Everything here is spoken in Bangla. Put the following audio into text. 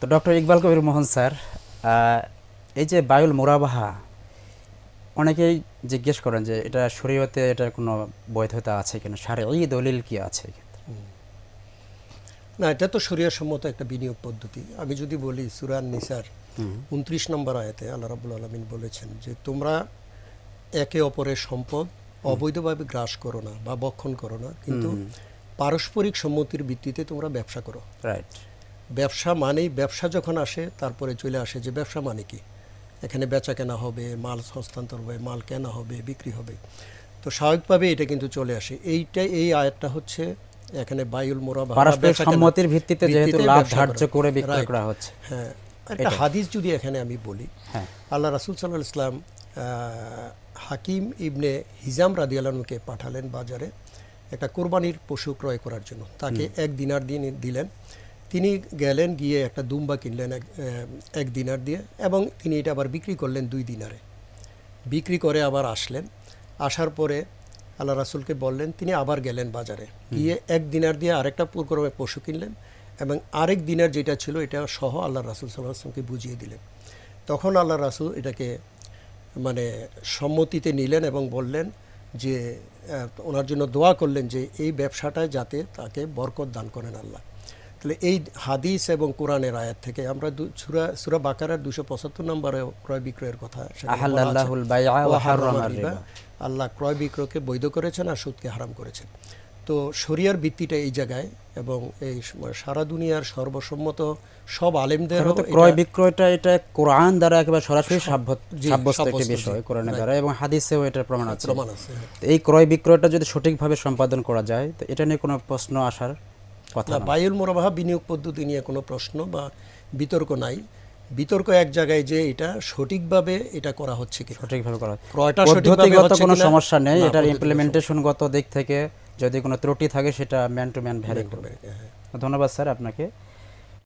তো ডক্টর ইকবাল কবির মোহন স্যার এই যে বায়ুল মোরাবাহা অনেকেই জিজ্ঞেস করেন যে এটা শরীয়তে এটার কোনো বৈধতা আছে কিনা? সারে এই দলিল কি আছে না এটা তো সম্মত একটা বিনিয়োগ পদ্ধতি। আমি যদি বলি সুরান নিসার উনত্রিশ নম্বর আয়াতে আল্লাহ রাবুল আলমিন বলেছেন যে তোমরা একে অপরের সম্পদ অবৈধভাবে গ্রাস করো না বা বক্ষণ করো না কিন্তু পারস্পরিক সম্মতির ভিত্তিতে তোমরা ব্যবসা করো। রাইট ব্যবসা মানেই ব্যবসা যখন আসে তারপরে চলে আসে যে ব্যবসা মানে কি? এখানে বেচা কেনা হবে মাল হস্তান্তর হবে মাল কেনা হবে বিক্রি হবে। তো স্বাভাবিকভাবে এটা কিন্তু চলে আসে। এইটা এই আয়াতটা হচ্ছে এখানে বায়ুল মোরা পারস্পরিক সম্মতির ভিত্তিতে যেহেতু লাভ ধার্য করে। বিক্রয় করা হচ্ছে। হ্যাঁ একটা হাদিস যদি এখানে আমি বলি হ্যাঁ। আল্লাহ রাসুল সাল্লাহ ইসলাম হাকিম ইবনে হিজাম রাদিয়ালানুকে পাঠালেন বাজারে একটা কোরবানির পশু ক্রয় করার জন্য। তাকে এক দিনার দিয়ে দিলেন। তিনি গেলেন গিয়ে একটা দুম্বা কিনলেন এক, এক দিনার দিয়ে এবং তিনি এটা আবার বিক্রি করলেন দুই দিনারে। বিক্রি করে আবার আসলেন। আসার পরে আল্লাহ রাসুলকে বললেন তিনি আবার গেলেন বাজারে। গিয়ে এক দিনার দিয়ে আরেকটা পুরক্রমে পশু কিনলেন এবং আরেক দিনার যেটা ছিল এটা সহ আল্লাহ রাসুল সাল্লাহ আসলামকে বুঝিয়ে দিলেন। তখন আল্লাহ রাসুল এটাকে মানে সম্মতিতে নিলেন এবং বললেন যে ওনার জন্য দোয়া করলেন যে এই ব্যবসাটায় যাতে তাকে বরকত দান করেন আল্লাহ। তাহলে এই হাদিস এবং কোরআনের আয়াত থেকে আমরা সুরা সুরা বাকারার দুশো পঁচাত্তর নম্বরে ক্রয় বিক্রয়ের কথা। আল্লাহ ক্রয় বিক্রয়কে বৈধ করেছেন আর সুদকে হারাম করেছেন। তো শরিয়ার ভিত্তিটা এই জায়গায় এবং এই সারা দুনিয়ার সর্বসম্মত সব আলেমদের ক্রয় বিক্রয়টা এটা কোরআন দ্বারা একেবারে সরাসরি সাব্যস্ত একটি বিষয় কোরআনের দ্বারা এবং হাদিসেও এটার প্রমাণ আছে। প্রমাণ আছে। এই ক্রয় বিক্রয়টা যদি সঠিকভাবে সম্পাদন করা যায় তো এটা নিয়ে কোনো প্রশ্ন আসার কথা বায়ুল মোরাবাহা বিনিয়োগ পদ্ধতি নিয়ে কোনো প্রশ্ন বা বিতর্ক নাই। বিতর্ক এক জায়গায় যে এটা সঠিকভাবে এটা করা হচ্ছে কি সঠিকভাবে করা ক্রয়টা সঠিকভাবে হচ্ছে কোনো সমস্যা নেই। এটার ইমপ্লিমেন্টেশনগত দিক থেকে যদি কোনো ত্রুটি থাকে সেটা ম্যান টু ম্যান ভ্যারি করবে। হ্যাঁ। ধন্যবাদ স্যার আপনাকে।